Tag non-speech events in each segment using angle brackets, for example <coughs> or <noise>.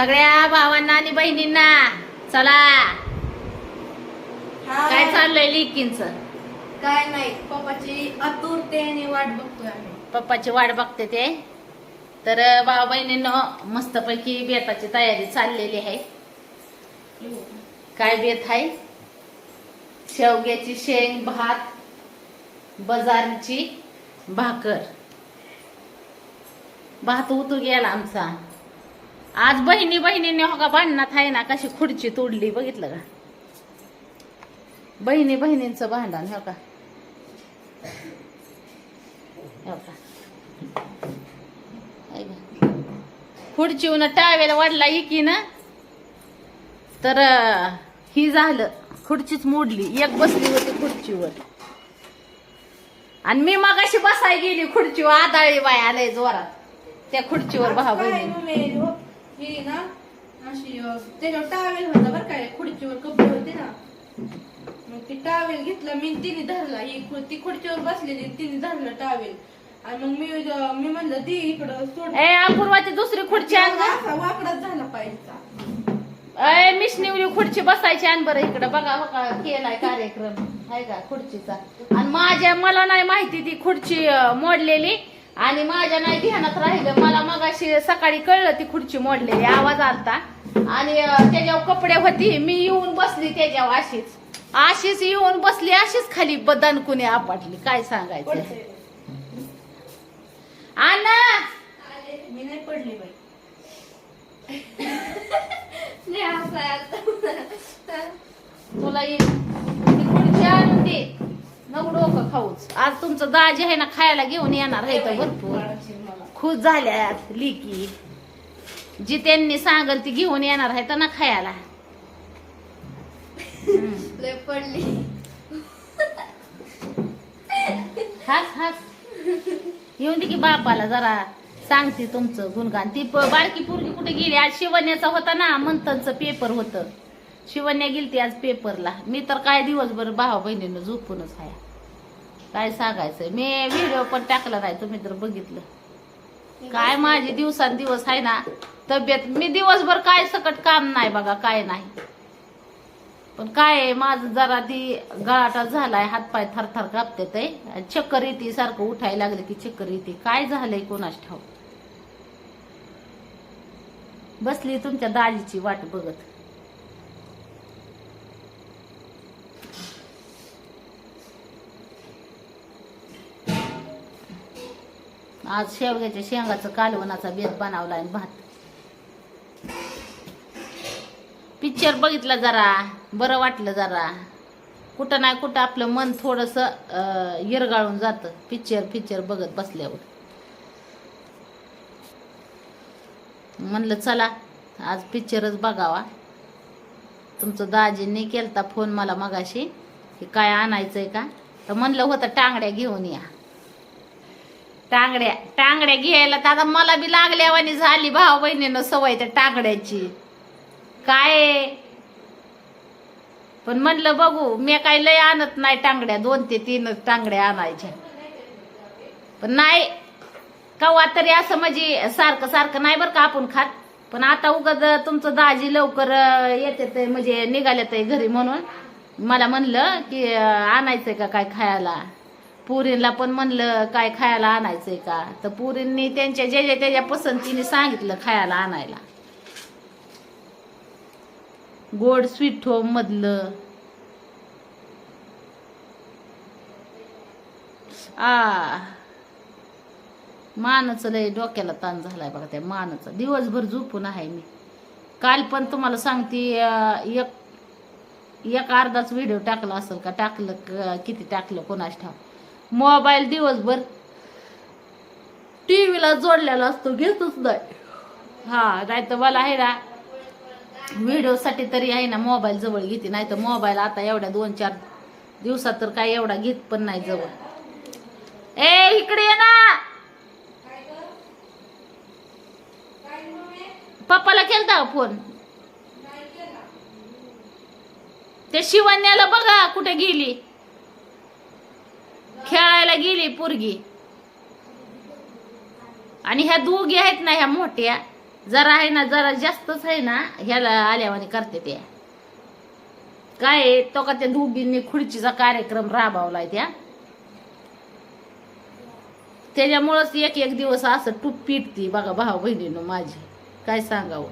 सगळ्या भावांना आणि बहिणींना. चला. काय चाललंय लिकींच? काय नाही पप्पाची आतुरतेने वाट बघतोय आम्ही. पप्पाची वाट बघते ते. तर भावा बहिणींनो मस्तपैकी बेताची तयारी चाललेली आहे. काय बेत आहे? शेवग्याची शेंग भात बजारची भाकर. भात उतू गेला आमचा. आज बहिणी बहिणीने हो का भांडणात आहे ना कशी खुर्ची तोडली बघितलं का? बहिणी बहिणींचं भांडण हो का? हो का? का? खुर्चीवनं टावेला वाढला इकी ना तर ही झालं. खुर्चीच मोडली. एक बसली होती खुर्चीवर. आणि मी मगाशी बसाय गेली खुर्चीवर. आदाळी बाय आलंय जोरात. त्या खुर्चीवर भाऊ हो, ना अशी त्याच्यावर टावेल होता बरं काय खुर्चीवर कपडे होते ना मग ती टावेल घेतला मी तिने धरला ही ती खुर्चीवर बसलेली तिने धरलं टावेल आणि मग मी मी म्हणलं ती इकडं सोड ए अपूर्वाची दुसरी खुर्ची आण गं. असा वाकडाच झाला पाहिजे अय मिस निवली खुर्ची बसायची आण बरं इकडं बघा बघा केलाय कार्यक्रम आहे का खुर्चीचा आणि माझ्या मला नाही माहिती ती खुर्ची अं, मोडलेली आणि माझ्या नाही ध्यानात राहिलं. मला मग अशी सकाळी कळलं ती खुर्ची मोडलेली आवाज आलता. आणि त्याच्यावर कपडे होती. मी येऊन बसली त्याच्यावर अशीच. अशीच येऊन बसली अशीच खाली बदन कुणी आपटली. काय सांगायचं? आना मी नाही पडली बाई. <laughs> तुला येईल ती खुर्ची आणून दे नको डोकं खाऊच आज तुमचं दाजी आहे ना खायला घेऊन येणार आहे तर भरपूर. खुश झाल्यात लिकी. जी त्यांनी सांगल ती घेऊन येणार आहे तर ना खायला. पडली. हास हास. येऊन दे की बापाला जरा सांगते तुमचं गुणगान. ती बारकी पोरगी कुठे गेली? आज शिवण्याचा होता ना मंथनचं पेपर होतं. शिवण्या गेलती आज पेपरला मी तर काय दिवसभर भावा बहिणीनं झोपूनच आहे. काय सांगायचं? मी व्हिडिओ पण टाकला नाही तुम्ही तर बघितलं. काय माझी दिवसांदिवस आहे ना तब्येत मी दिवसभर काय सकट काम नाही बघा काय नाही. पण काय माझं जरा ती गळाटा झालाय हातपाय थरथर कापते ते. चक्कर येते सारखं उठायला लागलं की चक्कर येते. काय झालंय कोणाच ठाऊ बसली तुमच्या दाजीची वाट बघत. आज शेवग्याच्या शेंगाचं कालवणाचा बेत बनवला आणि भात. पिक्चर बघितला जरा बरं वाटलं जरा. कुठं नाही कुठं आपलं मन थोडस इरगाळून जातं. पिक्चर पिक्चर बघत बसल्यावर. म्हणलं चला आज पिक्चरच बघावा. तुमचं दाजींनी केलता फोन मला मगाशी की काय आणायचंय का? तर म्हणलं होतं टांगड्या घेऊन या. टांगड्या टांगड्या घ्यायला तर आता मला बी लागल्यावानी झाली भाऊ बहिणीनं सवय त्या टांगड्याची. काय? पण म्हणलं बघू मी काय लय आणत नाही टांगड्या दोन ते तीन टांगड्या आणायच्या. पण नाही कवा तरी असं म्हणजे सारखं सारखं नाही बरं का आपण खात. पण आता उगाच तुमचं दाजी लवकर येते म्हणजे निघाले घरी म्हणून. मला म्हणलं की आणायचंय का काय खायला? पुरींला पण म्हणलं काय खायला आणायचंय का? तर पुरींनी त्यांच्या ज्याच्या त्याच्या पसंतीने सांगितलं खायला आणायला. गोड स्वीट होम मधलं. आ मानच लय डोक्याला ताण झालाय बघा त्या मानचा. दिवसभर झोपून आहे मी. काल पण तुम्हाला सांगते एक एक अर्धाच व्हिडिओ टाकला असेल का? टाकलं किती टाकलं? कोणाच ठाव मोबाईल दिवसभर टीव्हीला जोडलेला असतो घेतच नाही हा नाही तर मला आहे ना व्हिडिओसाठी तरी आहे ना मोबाईल जवळ घेते. नाही तर मोबाईल आता एवढ्या दोन चार दिवसात तर काय एवढा घेत पण नाही जवळ. ए इकडे ये ना! पप्पाला केलता फोन? त्या शिवान्याला बघा कुठे गेली. खेळायला गेली पोरगी. आणि ह्या दोघी आहेत ना ह्या मोठ्या जरा आहे ना जरा जास्तच आहे ना ह्याला आल्यावाने करते त्या. काय तो का त्या दोघींनी खुर्चीचा कार्यक्रम राबवलाय त्या. त्याच्यामुळंच एक एक दिवस असं टूप पिटती बघा भाऊ बहिणीनं माझी. काय सांगावं.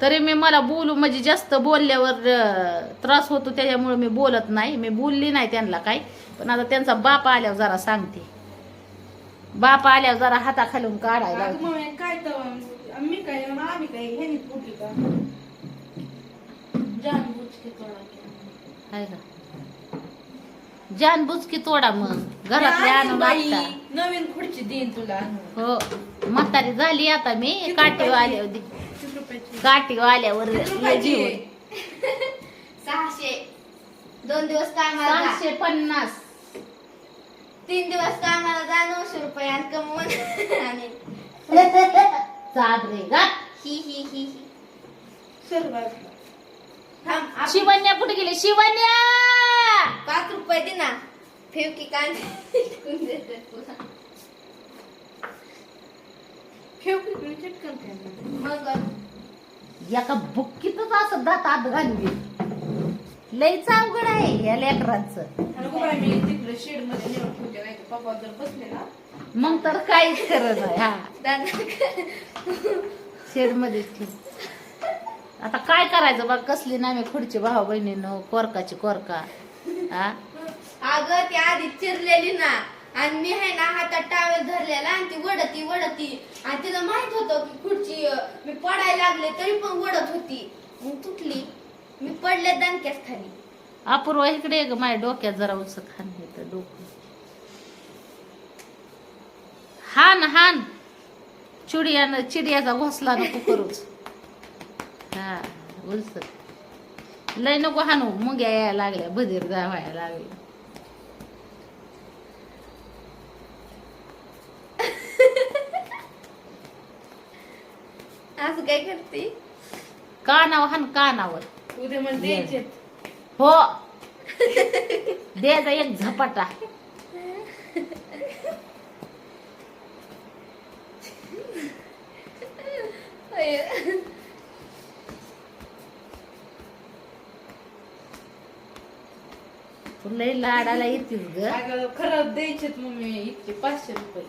तरी मी मला बोलू म्हणजे जास्त बोलल्यावर त्रास होतो त्याच्यामुळे मी बोलत नाही. मी बोलली नाही त्यांना काय पण आता त्यांचा बाप आल्यावर जरा सांगते बाप आल्यावर जरा हाताखालून काढायला अगं लावते. मम्मी काय तर मी काय आम्ही काय ह्यानी फुटली का जान बुचके तोडा केला. हाय का तोडा मग घरातले आणि आणून बाई, आता नवीन खुर्ची देईन तुला आणून. हो म्हातारी झाली आता मी किती काठी रुपयाची? किती रुपयाची घेऊन. आहे? <laughs> सहाशे दोन दिवस जा. सहाशे पन्नास तीन दिवस कामाला जा नऊशे रुपये आणि कमवून आणि गा ही ही ही ही. थांब आप- शिवन्या कुठे गेली? शिवन्या पाच रुपये दे ना. ठेव की कान देते तुला. ठेव की तुम्ही चिटकन ठेव. मग? एका बुक्कीतच असं दात आत घालवी लईच अवघड आहे या लेकरांचं. मध्ये मग तर काहीच खरं नाही हा. शेड मध्येच ठेव. आता काय करायचं बघ कसली ना मी खुडची भाऊ बहिणीनं कोरकाची कोरका हा? अगं ती आधी चिरलेली ना आणि मी आहे ना हातात टावेल धरलेला आणि ती वडती वडती. आणि तिला माहीत होतं की खुर्ची अं, मी पडायला लागले तरी पण वडत होती. मग तुटली. मी पडले दणक्यात खाली. अपूर्व इकडे ये ग माझ्या डोक्यात जरा उस खान येतं डोकं. हान हान. चिडियानं चिडियाचा घोसला नको करूच. हा उलस लय नको हानू मुंग्या यायला लागल्या बधीर जा व्हायला लागल्या. <laughs> असं काय करते? कानावर हान कानावर. उद्या मला द्यायचे हो. द्यायचा एक झपाटा. लय लाडाला येतीस ग. खरं द्यायचेत मम्मी इतके पाचशे रुपये.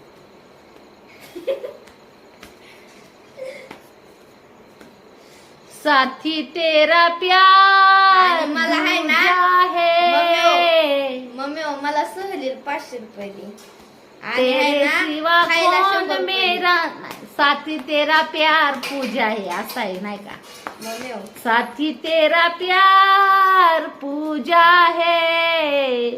साथी तेरा प्यार मला आहे ना, दूजा है मम्मी हो, मला सहलील पाचशे रुपये दे. आणि आहे तेरे ना, सिवा खायला कौन शंभर रुपये दे. मेरा साथी तेरा प्यार पूजा है असं आहे नाही का? मम्मी हो, साथी तेरा प्यार पूजा है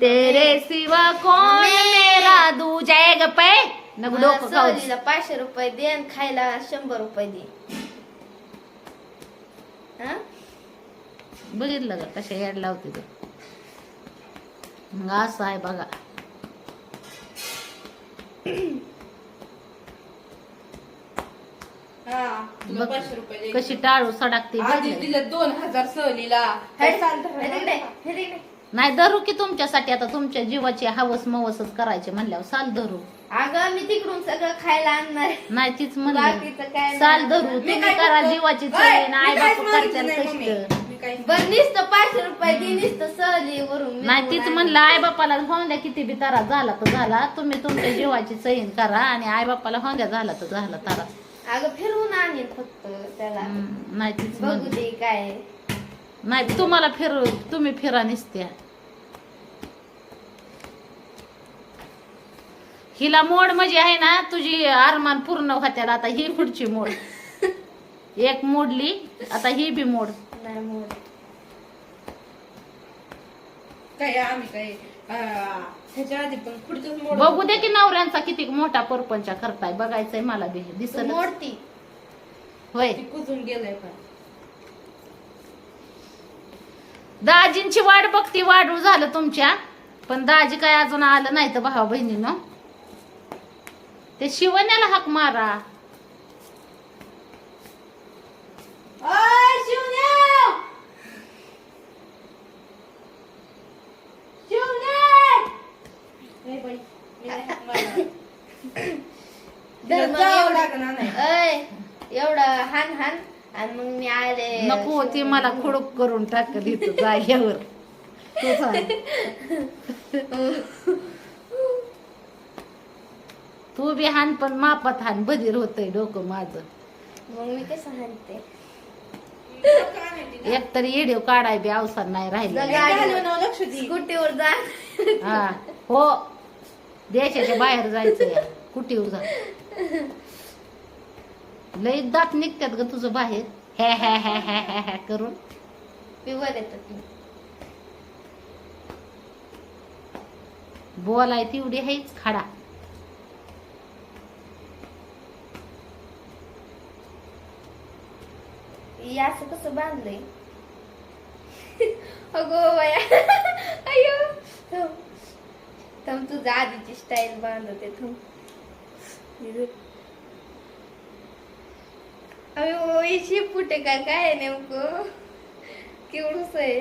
तेरे सिवा कौन मम्मी. मेरा दूजा आहे ग पै नको मला डोकं खाऊ सहलीला पाचशे रुपये दे आणि खायला शंभर रुपये दे. हा? बघितलं का कशा याड लावते ते मग असं आहे बघा तुला बघ, पाचशे रुपये द्यायचे. कशी टाळू सडाकते आधी बघ. दिले दोन हजार सहलीला हे चालतं हे हे. नाही धरू की तुमच्यासाठी आता तुमच्या जीवाची हवस मवसच करायचे म्हणल्यावर साल धरू अगं मी तिकडून सगळं खायला आणणार आहे. नाही तीच म्हणलं बाकीचं काय साल नाही. धरू मी तुम्ही काय करा करतो? जीवाची ओय, आई काहीच बाप मागितलं करतात नाही, मम्मी. कष्ट मी काहीच- बरं नुसतं पाचशे रुपये दे नुसतं सहलीवरून मी नाही तीच. म्हणलं आई बापाला होंद्या किती बी तारा झाला तर झाला तुम्ही तुमच्या जीवाची चैन करा आणि आई बापाला होंद्या झाला तर झाला तारा अगं फिरवून आणेल फक्त त्याला हम्म, नाही तीच बघू म्हणलं दे काय नाही तुम्हाला फिर तुम्ही फिरा निसत्या हिला मोड म्हणजे आहे ना तुझी आरमान पूर्ण होत्याला आता ही पुढची मोड. <laughs> एक मोडली आता ही बी मोड. नाही मोड. काय आम्ही काय आ, ह्याच्या आधी पण पुढचंच मोड बघू दे की नवऱ्यांचा किती मोठा परपंच करताय बघायचंय मला बी दिसत मोडती. होय. ती कुजून गेलंय पण. दाजींची वाट बघती वाढू झालं तुमच्या. पण दाजी काय अजून आलं नाही तर भावा बहिणीनं. ते शिवण्याला हाक मारा. <coughs> एवढं- हान हान. आणि मग मी आले नको ती मला खुडूक करून टाकल जाग्यावर <laughs> तू बी हान पण मापात हान. बधीर होतय डोकं माझं. मग मी कसं तिला? एक तरी येडीव काढाय बी अवसर नाही राहिला स्कूटीवर जा. हा हो. देशाच्या बाहेर जायचं या कुठे जा. लई दात निघतात ग तुझं बाहेर. हे हे हे हे हे हे करून. पिवर येतात ती. बोलाय तेवढी आहेच खाडा. असं कसं बांधलंय अगो बाया. <laughs> अयो. थांब. तुझं आधीची स्टाईल बांधते थांब अयो इशी फुटे का काय? आहे नेमकं? केवढूस आहे.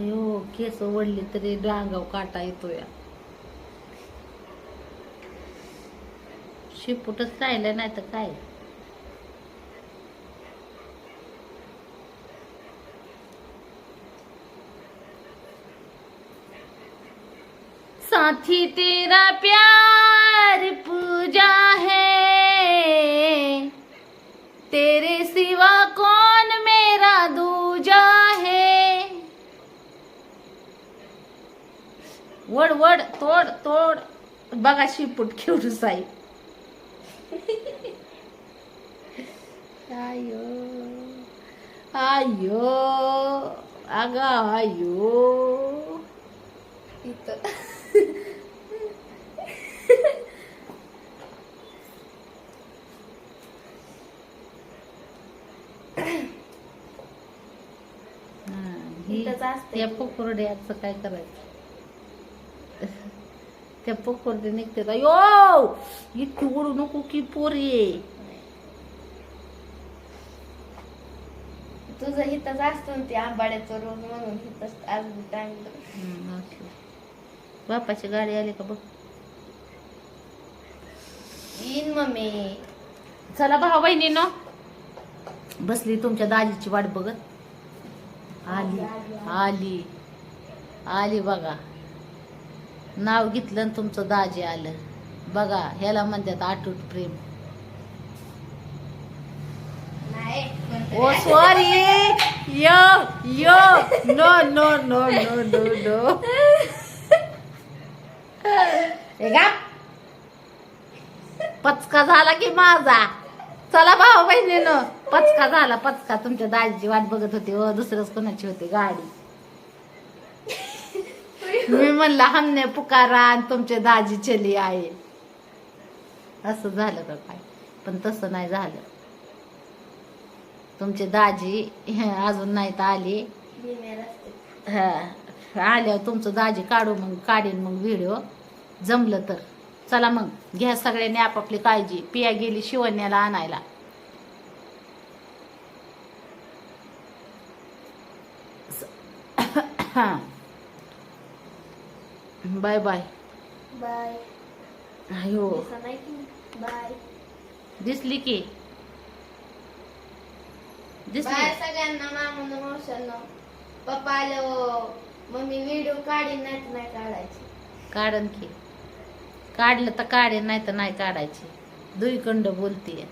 हो केस ओढली तरी डांगाव काटा येतो या शिपूटच राहिलं नाही तर काय? साथी तेरा प्यार पूजा है। तेरे सिवा कौन मेरा दूजा है। वड वड तोड तोड. बघा शिपूट खेळू साई. आयो आयो अग आयो. इथं. त्या पोकुरड्याचं काय करायचं? त्या पोकुरडे निघते अयो इतकी ओढू नको की पोरी तुझं हिथंच असतो ना ते आंबाड्याचं रोज म्हणून हिथंच आज टांगलं. बापाची गाडी आली का बघ येईन मम्मी चला भाऊ बहिणीनो बसली तुमच्या दाजीची वाट बघत आली आली आली बघा नाव घेतलं आणि तुमचं दाजी आलं. बघा ह्याला म्हणतात आटूट प्रेम. ओ sorry yo yo. No no no no no no हे पचका झाला की माझा. चला भाऊ बहिणीनं पचका झाला पचका. तुमच्या दाजीची वाट बघत होती ओ दुसरंच कोणाची होती गाडी. मी म्हणलं हमने पुकारा आणि तुमचे दाजी चली आहे असं झालं का काय पण तसं नाही झालं. तुमचे दाजी अजून नाही तर आले हा, आल्यावर तुमचं दाजी काढू मग काढीन मग व्हिडिओ जमलं तर. चला मग घ्या सगळ्यांनी आपापली काळजी. पिया गेली शिवण्याला आणायला. <coughs> Bye bye. बाय. अयो. बाय. दिसली की. दिसली. बाय सगळ्यांना मामून मावशांना पप्पा आलो मम्मी व्हिडिओ काढीन नाही तर नाही काढायची. काढन की. काढलं तर काढेन नाही तर नाही काढायची. दुईकंड बोलतीये.